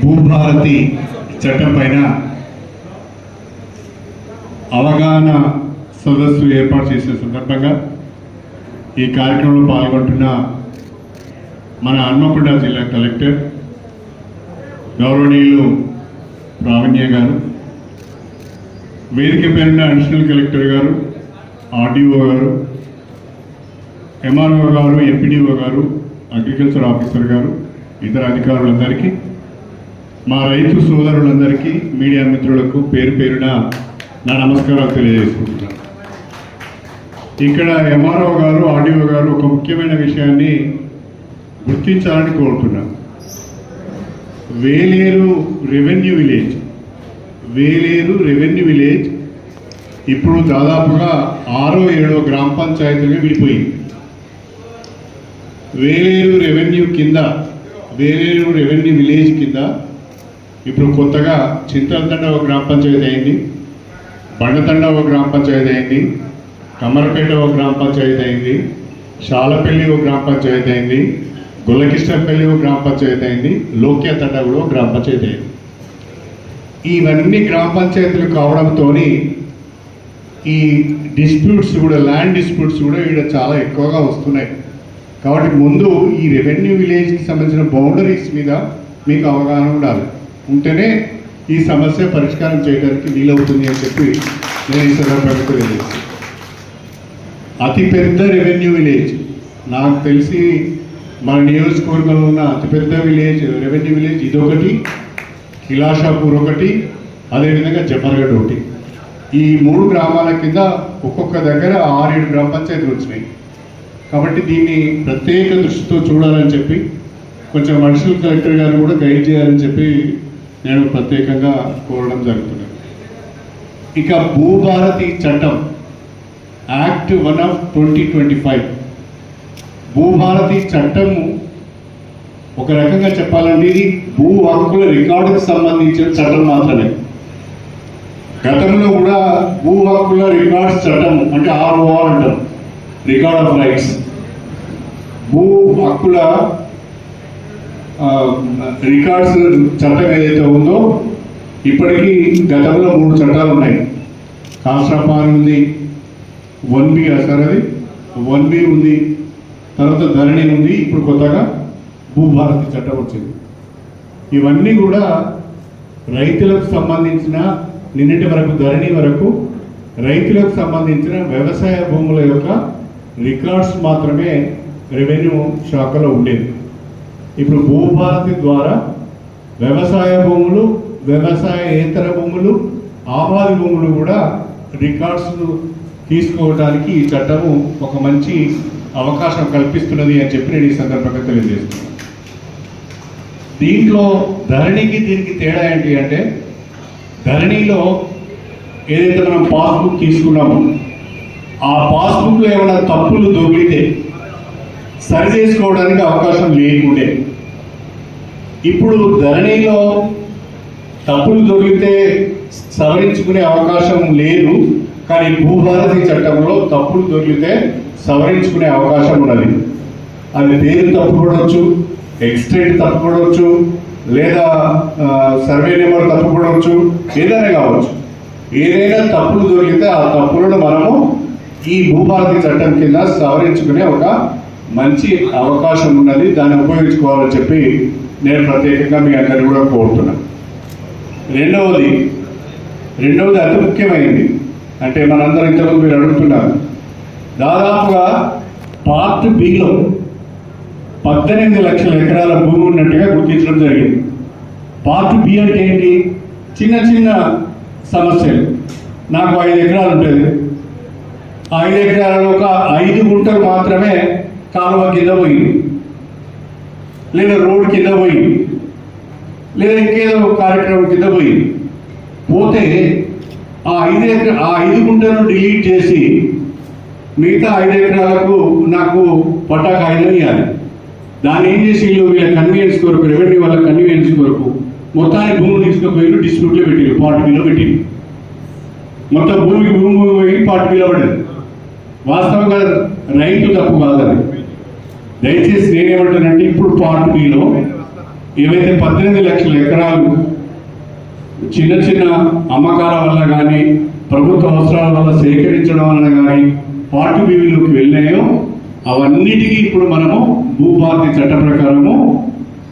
భూభారతి చట్టం పైన అవగాహన సదస్సు ఏర్పాటు చేసే సందర్భంగా ఈ కార్యక్రమంలో పాల్గొంటున్న మన హన్మకొండ జిల్లా కలెక్టర్ గౌరవనీయులు ప్రావణ్య గారు వేదిక పేరున్న అడిషనల్ కలెక్టర్ గారు ఆర్డీఓ గారు ఎంఆర్ఓ గారు ఎంపీడీఓ గారు అగ్రికల్చర్ ఆఫీసర్ గారు ఇతర అధికారులందరికీ మా రైతు సోదరులందరికీ మీడియా మిత్రులకు పేరు పేరున నా నమస్కారాలు తెలియజేసుకుంటున్నాను ఇక్కడ ఎంఆర్ఓ గారు ఆర్డీఓ గారు ఒక ముఖ్యమైన విషయాన్ని గుర్తించాలని కోరుతున్నాను Veleru revenue village Veleru revenue village ఇప్పుడు దాదాపుగా ఆరో ఏడో గ్రామ పంచాయతీలుగా విడిపోయింది. వేలేరు రెవెన్యూ కింద వేలేరు రెవెన్యూ విలేజ్ కింద ఇప్పుడు కొత్తగా చింతలతండ ఒక గ్రామ పంచాయతీ అయింది బండతండ ఒక గ్రామ పంచాయతీ అయింది కమరపేట ఒక గ్రామ పంచాయతీ అయింది షాలపల్లి ఒక గ్రామ పంచాయతీ అయింది గుల్లకిష్టపల్లి ఒక గ్రామ పంచాయతీ అయింది లోక్యతండ కూడా ఒక గ్రామ పంచాయతీ అయింది. ఇవన్నీ గ్రామ పంచాయతీలు కావడంతో ఈ డిస్ప్యూట్స్ కూడా ల్యాండ్ డిస్ప్యూట్స్ కూడా ఇక్కడ చాలా ఎక్కువగా వస్తున్నాయి. కాబట్టి ముందు ఈ రెవెన్యూ విలేజ్కి సంబంధించిన బౌండరీస్ మీద మీకు అవగాహన ఉండాలి. ఉంటేనే ఈ సమస్య పరిష్కారం చేయడానికి వీలవుతుంది అని చెప్పి నేను ఈ సందర్భంగా తెలియజేస్తాను అతిపెద్ద రెవెన్యూ విలేజ్. నాకు తెలిసి మన నియోజకవర్గంలో ఉన్న అతిపెద్ద విలేజ్ రెవెన్యూ విలేజ్ ఇదొకటి కిలాషాపూర్ ఒకటి అదేవిధంగా జఫర్గఢ్ ఒకటి. ఈ మూడు గ్రామాల కింద ఒక్కొక్క దగ్గర ఆరేడు గ్రామ పంచాయతీలు వచ్చినాయి. కాబట్టి దీన్ని ప్రత్యేక దృష్టితో చూడాలని చెప్పి కొంచెం మనుషులు కలెక్టర్ గారు కూడా గైడ్ చేయాలని చెప్పి నేను ప్రత్యేకంగా కోరడం జరుగుతుంది. ఇక భూభారతి చట్టం act one of twenty twenty five. Bhubharati చట్టము ఒక రకంగా చెప్పాలంటే ఇది భూ హక్కుల రికార్డుకు సంబంధించిన చట్టం మాత్రమే. గతంలో కూడా భూ హక్కుల రికార్డ్స్ చట్టం అంటే ఆర్ఓఆర్ అంటాం రికార్డ్ ఆఫ్ రైట్స్. భూ హక్కుల రికార్డ్స్ చట్టం ఏదైతే ఉందో ఇప్పటికీ గతంలో మూడు చట్టాలు ఉన్నాయి. కాస్ట్రాపాన్ ఉంది వన్ బి సార్ అది. వన్ బి ఉంది తర్వాత ధరణి ఉంది ఇప్పుడు కొత్తగా భూభారతి చట్టం వచ్చింది. ఇవన్నీ కూడా రైతులకు సంబంధించిన నిన్నటి వరకు ధరణి వరకు రైతులకు సంబంధించిన వ్యవసాయ భూముల యొక్క రికార్డ్స్ మాత్రమే రెవెన్యూ శాఖలో ఉండేది ఇప్పుడు భూభారతి ద్వారా వ్యవసాయ భూములు వ్యవసాయేతర భూములు ఆబాది భూములు కూడా రికార్డ్స్ తీసుకోవడానికి ఈ చట్టము ఒక మంచి అవకాశం కల్పిస్తున్నది అని చెప్పి నేను ఈ సందర్భంగా తెలియజేస్తున్నాను. దీంట్లో ధరణికి దీనికి తేడా ఏంటి అంటే ధరణిలో ఏదైతే మనం పాస్బుక్ తీసుకున్నామో ఆ పాస్బుక్లో ఏమైనా తప్పులు దొరికితే సరి చేసుకోవడానికి అవకాశం లేకుండే ఇప్పుడు ధరణిలో తప్పులు దొరికితే సవరించుకునే అవకాశం లేదు కానీ భూభారతి చట్టంలో తప్పులు దొరికితే సవరించుకునే అవకాశం ఉన్నది. అది పేరు తప్పుపడవచ్చు ఎక్స్టెంట్ తప్పుపడవచ్చు లేదా సర్వే నెంబర్ తప్పుపడవచ్చు ఏదైనా కావచ్చు. ఏదైనా తప్పులు దొరికితే ఆ తప్పులను మనము ఈ భూభారతి చట్టం కింద సవరించుకునే ఒక మంచి అవకాశం ఉన్నది దాన్ని ఉపయోగించుకోవాలని చెప్పి నేను ప్రత్యేకంగా మీ అందరినీ కూడా కోరుతున్నాను రెండవది రెండవది అతి ముఖ్యమైనది అంటే మనందరం ఇంతకుముందు మీరు అడుగుతున్నారు దాదాపుగా పార్ట్ బిలో పద్దెనిమిది లక్షల ఎకరాల భూమి ఉన్నట్టుగా గుర్తించడం జరిగింది. పార్ట్ బి అంటే ఏంటి? చిన్న చిన్న సమస్యలు. నాకు ఐదు ఎకరాలు ఉంటుంది ఐదు ఎకరాలలో ఒక ఐదు గుంటలు మాత్రమే కాలువ కింద పోయింది. లేదా రోడ్ కింద పోయింది లేదా ఇంకేదో కార్యక్రమం కింద పోయింది పోతే ఆ ఐదు ఎకరా ఆ ఐదు గుంటలను డిలీట్ చేసి మిగతా ఐదు ఎకరాలకు నాకు పట్టా కాగితం ఇవ్వాలి దాన్ని ఏం చేసి వీళ్ళు వీళ్ళ కన్వీనియన్స్ కొరకు రెవెన్యూ వాళ్ళ కన్వీనియన్స్ కొరకు మొత్తాన్ని భూములు తీసుకుపోయి డిస్ప్యూట్లో పెట్టిరు పార్ట్ బిలో పెట్టిరు మొత్తం భూమికి భూమి పోయి పార్ట్ బిలో వాస్తవంగా రైతు తప్పు కాదని దయచేసి నేనేమంటానంటే ఇప్పుడు పార్ట్ బిలో ఏవైతే పద్దెనిమిది లక్షల ఎకరాలు చిన్న చిన్న అమ్మకాల వల్ల కానీ ప్రభుత్వ అవసరాల వల్ల సేకరించడం వలన కానీ పార్టీ బీవీలోకి వెళ్ళాయో అవన్నిటికీ ఇప్పుడు మనము భూభారతి చట్ట ప్రకారము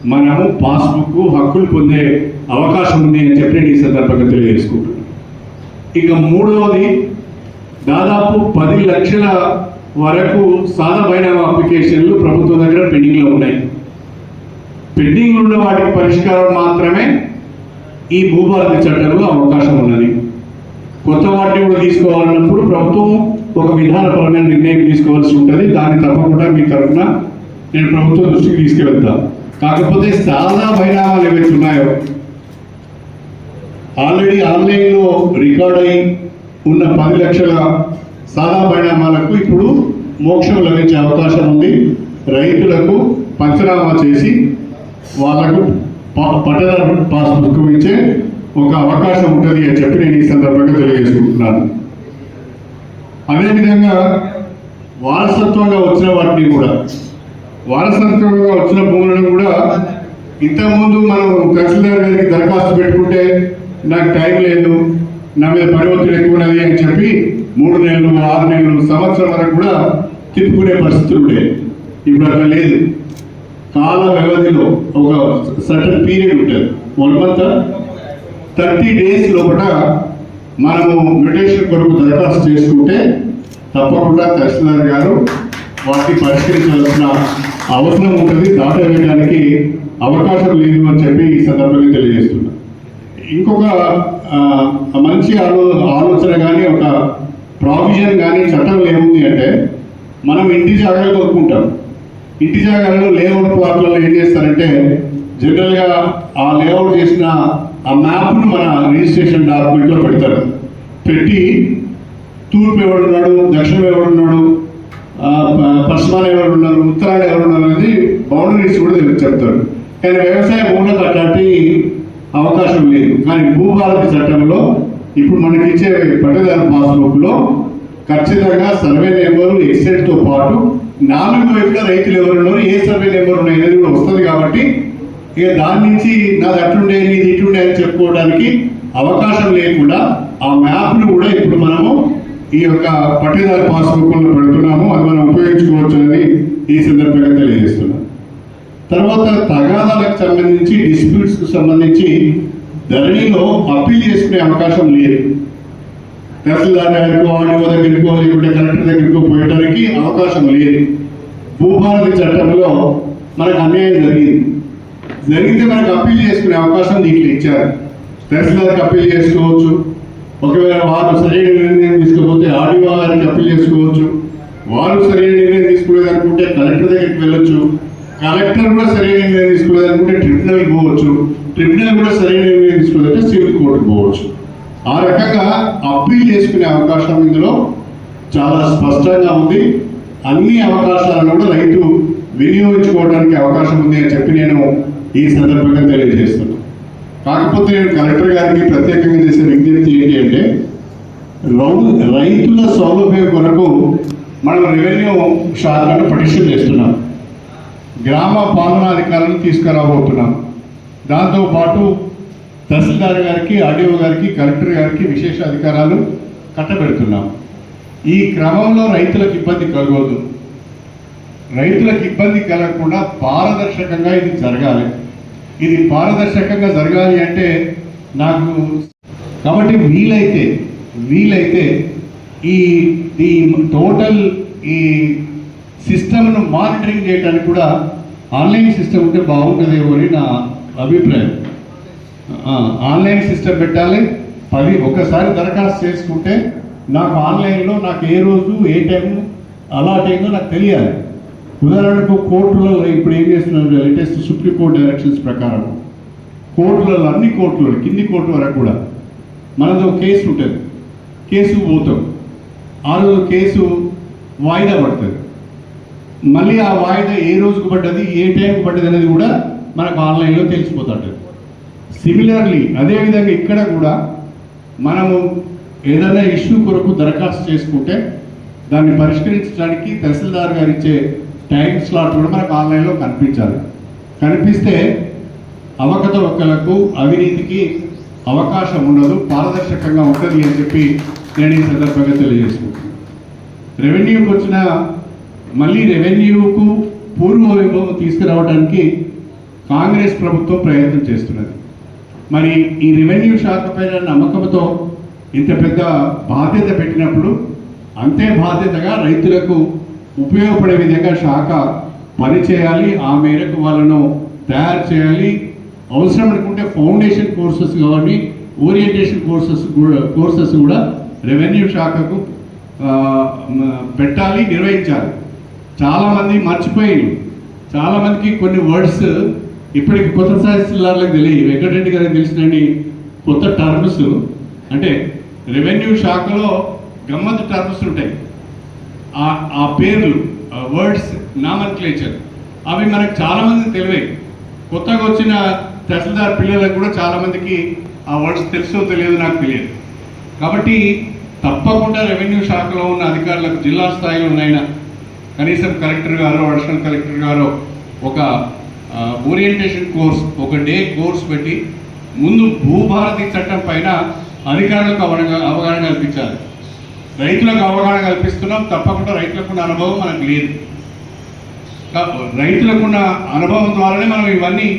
మనము పాస్బుక్ హక్కులు పొందే అవకాశం ఉంది అని చెప్పి నేను ఈ సందర్భంగా తెలియజేసుకుంటున్నాను. ఇక మూడవది దాదాపు పది లక్షల వరకు సాధమైన అప్లికేషన్లు ప్రభుత్వం దగ్గర పెండింగ్లో ఉన్నాయి. పెండింగ్ ఉన్న వాటికి పరిష్కారం మాత్రమే ఈ భూభారతి చట్టంలో అవకాశం ఉన్నది. కొత్త వాటిని కూడా తీసుకోవాలన్నప్పుడు ప్రభుత్వం ఒక విధానపరమైన నిర్ణయం తీసుకోవాల్సి ఉంటుంది. దాన్ని తప్పకుండా మీ తరఫున నేను ప్రభుత్వం దృష్టికి తీసుకెళ్తా కాకపోతే సాదా పరిణామాలు ఏవైతే ఉన్నాయో ఆల్రెడీ ఆన్లైన్లో రికార్డ్ అయి ఉన్న పది లక్షల సాదా పరిణామాలకు ఇప్పుడు మోక్షం లభించే అవకాశం ఉంది. రైతులకు పంచనామా చేసి వాళ్ళకు ప- పట్టణ పాస్బుక్ ఇచ్చే ఒక అవకాశం ఉంటుంది అని చెప్పి నేను ఈ సందర్భంగా తెలియజేసుకుంటున్నాను. అదేవిధంగా వారసత్వంగా వచ్చిన వాటిని కూడా వారసత్వంగా వచ్చిన భూములను కూడా ఇంతకుముందు మనం తహసీల్దార్ గారికి దరఖాస్తు పెట్టుకుంటే నాకు టైం లేదు నా మీద పరివర్తన ఎక్కువ ఉన్నది అని చెప్పి మూడు నెలలు ఆరు నెలలు సంవత్సరం వరకు కూడా తిప్పుకునే పరిస్థితులు ఉండే. ఇప్పుడు అట్లా లేదు. కాల వ్యవధిలో ఒక సర్టన్ పీరియడ్ ఉంటుంది. వన్ మంత్ థర్టీ డేస్ లోపల మనము మ్యూటేషన్ కొరకు దరఖాస్తు చేసుకుంటే తప్పకుండా తహసీల్దార్ గారు వాటిని పరిష్కరించాల్సిన అవసరం ఉంటుంది. దాటవేయడానికి అవకాశం లేదు అని చెప్పి ఈ సందర్భంగా తెలియజేస్తున్నా. ఇంకొక మంచి ఆలో ఆలోచన కానీ ప్రావిజన్ కానీ చట్టం ఏముంది అంటే మనం ఇంటి జాగాలు కొనుక్కుంటాం. ఇంటి జాగాలలో లేఅవుట్ ప్లాట్లలో ఏం చేస్తారంటే జనరల్గా ఆ లేఅవుట్ చేసిన ఆ మ్యాప్ను మన రిజిస్ట్రేషన్ డాక్యుమెంట్లో పెడతారు. పెట్టి తూర్పు ఎవడున్నాడు దక్షిణం ఎవడున్నాడు ఆ, పశ్చిమాన ఎవరున్నారు ఉత్తరాయణ ఎవరున్నారు అనేది బౌండరీస్ కూడా తెలుసు చెప్తారు. కానీ వ్యవసాయ భూములకు అట్లాంటి అవకాశం లేదు. కానీ భూభారతి చట్టంలో ఇప్పుడు మనకి ఇచ్చే పట్టదారు పాస్బుక్లో ఖచ్చితంగా సర్వే నెంబరు ఎక్సెట్తో పాటు నాలుగు వైపుల రైతులు ఎవరున్నారు ఏ సర్వే నెంబర్ ఉన్నాయి అనేది కూడా వస్తుంది కాబట్టి ఇక దాని నుంచి నాది అట్లుండే నీది ఇట్లుండే అని చెప్పుకోవడానికి అవకాశం లేకుండా ఆ మ్యాప్ను కూడా ఇప్పుడు మనము ఈ యొక్క పట్టేదారు పాస్బుక్లో పెడుతున్నాము. అది మనం ఉపయోగించుకోవచ్చు అని ఈ సందర్భంగా తెలియజేస్తున్నాం తర్వాత తగాదాలకు సంబంధించి డిస్ప్యూట్స్కు సంబంధించి ధరణిలో అప్పీల్ చేసుకునే అవకాశం లేదు. తహసీల్దార్ దగ్గరకో ఆడియో దగ్గరకో లేకుంటే కలెక్టర్ దగ్గరకో పోయడానికి అవకాశం లేదు. భూభారతి చట్టంలో మనకు అన్యాయం జరిగింది. జరిగితే మనకు అప్పీల్ చేసుకునే అవకాశం దీంట్లో ఇచ్చారు. తహసీల్దార్కి అప్పీల్ చేసుకోవచ్చు. ఒకవేళ వారు సరైన నిర్ణయం తీసుకోకపోతే ఆడియో గారికి అప్పీల్ చేసుకోవచ్చు. వారు సరైన నిర్ణయం తీసుకోలేదు కలెక్టర్ దగ్గరికి వెళ్ళొచ్చు. కలెక్టర్ కూడా సరైన నిర్ణయం తీసుకోలేదు అనుకుంటే ట్రిబ్యునల్ పోవచ్చు. ట్రిబ్యునల్ కూడా సరైన నిర్ణయం తీసుకోలేదంటే సివిల్ కోర్టు పోవచ్చు. ఆ రకంగా అప్పీల్ చేసుకునే అవకాశం ఇందులో చాలా స్పష్టంగా ఉంది. అన్ని అవకాశాలను కూడా రైతు వినియోగించుకోవడానికి అవకాశం ఉంది అని చెప్పి నేను ఈ సందర్భంగా తెలియజేస్తున్నాను. కాకపోతే నేను కలెక్టర్ గారికి ప్రత్యేకంగా చేసే విజ్ఞప్తి ఏంటి అంటే రైతుల సౌలభ్యం కొరకు మనం రెవెన్యూ శాఖను పటిషన్ చేస్తున్నాం. గ్రామ పాలనాధికారులను తీసుకురాబోతున్నాం. దాంతోపాటు తహసీల్దార్ గారికి ఆర్డీఓ గారికి కలెక్టర్ గారికి విశేష అధికారాలు కట్టబెడుతున్నాం. ఈ క్రమంలో రైతులకు ఇబ్బంది కలగదు రైతులకు ఇబ్బంది కలగకుండా పారదర్శకంగా ఇది జరగాలి. ఇది పారదర్శకంగా జరగాలి అంటే నాకు కాబట్టి వీలైతే వీలైతే ఈ ఈ టోటల్ ఈ సిస్టమ్ను మానిటరింగ్ చేయడానికి కూడా ఆన్లైన్ సిస్టమ్ ఉంటే బాగుంటుందేమో అని నా అభిప్రాయం. ఆన్లైన్ సిస్టమ్ పెట్టాలి. పది ఒకసారి దరఖాస్తు చేసుకుంటే నాకు ఆన్లైన్లో నాకు ఏ రోజు ఏ టైం అలాట్ అయిందో నాకు తెలియాలి. ఉదాహరణకు కోర్టులలో ఇప్పుడు ఏం చేస్తున్నారు? లేటెస్ట్ సుప్రీంకోర్టు డైరెక్షన్స్ ప్రకారం కోర్టులలో అన్ని కోర్టులలో కింది కోర్టు వరకు కూడా మనది కేసు ఉంటుంది. కేసు పోతాం. ఆ రోజు కేసు వాయిదా పడుతుంది. మళ్ళీ ఆ వాయిదా ఏ రోజుకు పడ్డది ఏ టైంకి పడ్డది అనేది కూడా మనకు ఆన్లైన్లో తెలిసిపోతాడు సిమిలర్లీ అదేవిధంగా ఇక్కడ కూడా మనము ఏదైనా ఇష్యూ కొరకు దరఖాస్తు చేసుకుంటే దాన్ని పరిష్కరించడానికి తహసీల్దార్ గారు ఇచ్చే టైం స్లాట్ కూడా మనకు ఆన్లైన్లో కనిపించాలి. కనిపిస్తే అవకతవకలకు అవినీతికి అవకాశం ఉండదు పారదర్శకంగా ఉంటుంది అని చెప్పి నేను ఈ సందర్భంగా తెలియజేసుకుంటున్నాను. రెవెన్యూకి వచ్చిన మళ్ళీ రెవెన్యూకు పూర్వ వైభవం తీసుకురావడానికి కాంగ్రెస్ ప్రభుత్వం ప్రయత్నం చేస్తున్నది. మరి ఈ రెవెన్యూ శాఖ పైన నమ్మకంతో ఇంత పెద్ద బాధ్యత పెట్టినప్పుడు అంతే బాధ్యతగా రైతులకు ఉపయోగపడే విధంగా శాఖ పనిచేయాలి ఆ మేరకు వాళ్ళను తయారు చేయాలి. అవసరం అనుకుంటే ఫౌండేషన్ కోర్సెస్ కానీ ఓరియంటేషన్ కోర్సెస్ కూడా కోర్సెస్ కూడా రెవెన్యూ శాఖకు పెట్టాలి నిర్వహించాలి. చాలామంది మర్చిపోయారు చాలామందికి కొన్ని వర్డ్స్ ఇప్పటికి కొత్త తహసీల్దార్లకు తెలియదు వెంకటరెడ్డి గారికి తెలిసినన్ని కొత్త టర్మ్స్. అంటే రెవెన్యూ శాఖలో గమ్మత్ టర్మ్స్ ఉంటాయి. ఆ ఆ పేర్లు వర్డ్స్ నామన్ క్లేచర్ అవి మనకు చాలామంది తెలివే. కొత్తగా వచ్చిన తహసీల్దార్ పిల్లలకు కూడా చాలామందికి ఆ వర్డ్స్ తెలుసో తెలియదో నాకు తెలియదు. కాబట్టి తప్పకుండా రెవెన్యూ శాఖలో ఉన్న అధికారులకు జిల్లా స్థాయిలో ఉన్నాయినా కనీసం కలెక్టర్ గారు అడిషనల్ కలెక్టర్ గారు ఒక ఓరియంటేషన్ కోర్స్ ఒక డే కోర్స్ పెట్టి ముందు భూభారతి చట్టం పైన అధికారులకు అవగాహన అవగాహన కల్పించాలి. రైతులకు అవగాహన కల్పిస్తున్నాం తప్పకుండా రైతులకు ఉన్న అనుభవం మనకు లేదు. రైతులకు రైతులకున్న అనుభవం ద్వారానే మనం ఇవన్నీ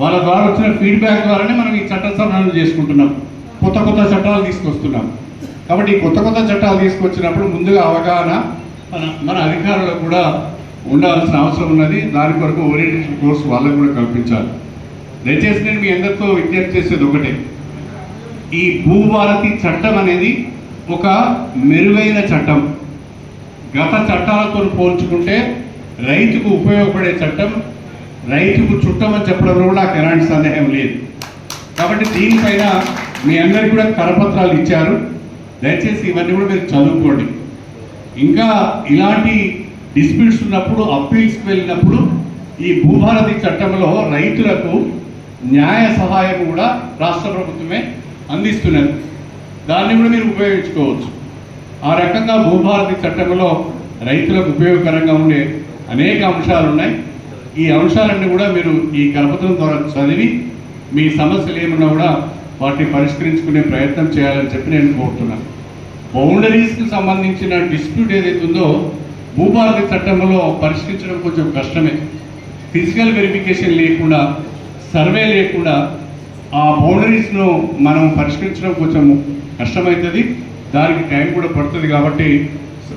వాళ్ళ ద్వారా వచ్చిన ఫీడ్బ్యాక్ ద్వారానే మనం ఈ చట్ట సవరణలు చేసుకుంటున్నాం. కొత్త కొత్త చట్టాలు తీసుకొస్తున్నాం. కాబట్టి ఈ కొత్త కొత్త చట్టాలు తీసుకొచ్చినప్పుడు ముందుగా అవగాహన మన మన అధికారులకు కూడా ఉండాల్సిన అవసరం ఉన్నది. దాని కొరకు ఓరియంటేషన్ కోర్స్ వాళ్ళకు కూడా కల్పించాలి. దయచేసి నేను మీ అందరితో విజ్ఞప్తి చేసేది ఒకటే. ఈ భూభారతి చట్టం అనేది ఒక మెరుగైన చట్టం. గత చట్టాలతో పోల్చుకుంటే రైతుకు ఉపయోగపడే చట్టం రైతుకు చుట్టమని చెప్పడంలో కూడా నాకు ఎలాంటి సందేహం లేదు. కాబట్టి దీనిపైన మీ అందరికి కూడా కరపత్రాలు ఇచ్చారు. దయచేసి ఇవన్నీ కూడా మీరు చదువుకోండి. ఇంకా ఇలాంటి డిస్ప్యూట్స్ ఉన్నప్పుడు అప్పీల్స్కి వెళ్ళినప్పుడు ఈ భూభారతి చట్టంలో రైతులకు న్యాయ సహాయం కూడా రాష్ట్ర ప్రభుత్వమే అందిస్తున్నది. దాన్ని కూడా మీరు ఉపయోగించుకోవచ్చు. ఆ రకంగా భూభారతి చట్టంలో రైతులకు ఉపయోగకరంగా ఉండే అనేక అంశాలు ఉన్నాయి. ఈ అంశాలన్నీ కూడా మీరు ఈ కరపత్రం ద్వారా చదివి మీ సమస్యలు ఏమన్నా కూడా వాటిని పరిష్కరించుకునే ప్రయత్నం చేయాలని చెప్పి నేను కోరుతున్నాను. బౌండరీస్కి సంబంధించిన డిస్ప్యూట్ ఏదైతే ఉందో భూభారతి చట్టంలో పరిష్కరించడం కొంచెం కష్టమే. ఫిజికల్ వెరిఫికేషన్ లేకుండా సర్వే లేకుండా ఆ బౌండరీస్ను మనం పరిష్కరించడం కొంచెం కష్టమవుతుంది దానికి టైం కూడా పడుతుంది కాబట్టి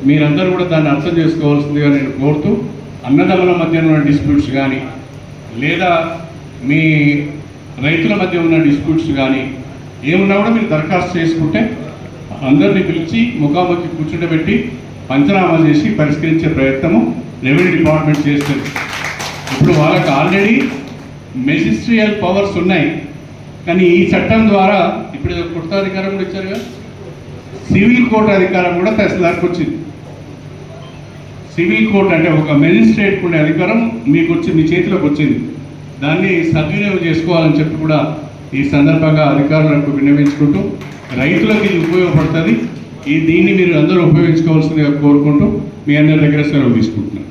మీరందరూ కూడా దాన్ని అర్థం చేసుకోవాల్సిందిగా నేను కోరుతూ అన్నదమ్ముల మధ్య ఉన్న డిస్ప్యూట్స్ కానీ లేదా మీ రైతుల మధ్య ఉన్న డిస్ప్యూట్స్ కానీ ఏమున్నా కూడా మీరు దరఖాస్తు చేసుకుంటే అందరినీ పిలిచి ముఖాముఖి కూర్చుండబెట్టి పంచనామా చేసి పరిష్కరించే ప్రయత్నము రెవెన్యూ డిపార్ట్మెంట్ చేస్తుంది. ఇప్పుడు వాళ్ళకి ఆల్రెడీ మెజిస్ట్రియల్ పవర్స్ ఉన్నాయి. కానీ ఈ చట్టం ద్వారా ఇప్పుడు కొత్త అధికారం కూడా కదా సివిల్ కోర్టు అధికారం కూడా తహసీల్దార్కి వచ్చింది. సివిల్ కోర్ట్ అంటే ఒక మెజిస్ట్రేట్ ఉండే అధికారం మీకు వచ్చి మీ చేతిలోకి వచ్చింది. దాన్ని సద్వినియోగం చేసుకోవాలని చెప్పి కూడా ఈ సందర్భంగా అధికారులకు విన్నవించుకుంటూ రైతులకు ఇది ఉపయోగపడుతుంది. ఈ దీన్ని మీరు అందరూ ఉపయోగించుకోవాల్సిందిగా కోరుకుంటూ మీ అందరి దగ్గర సెలవు తీసుకుంటున్నాను.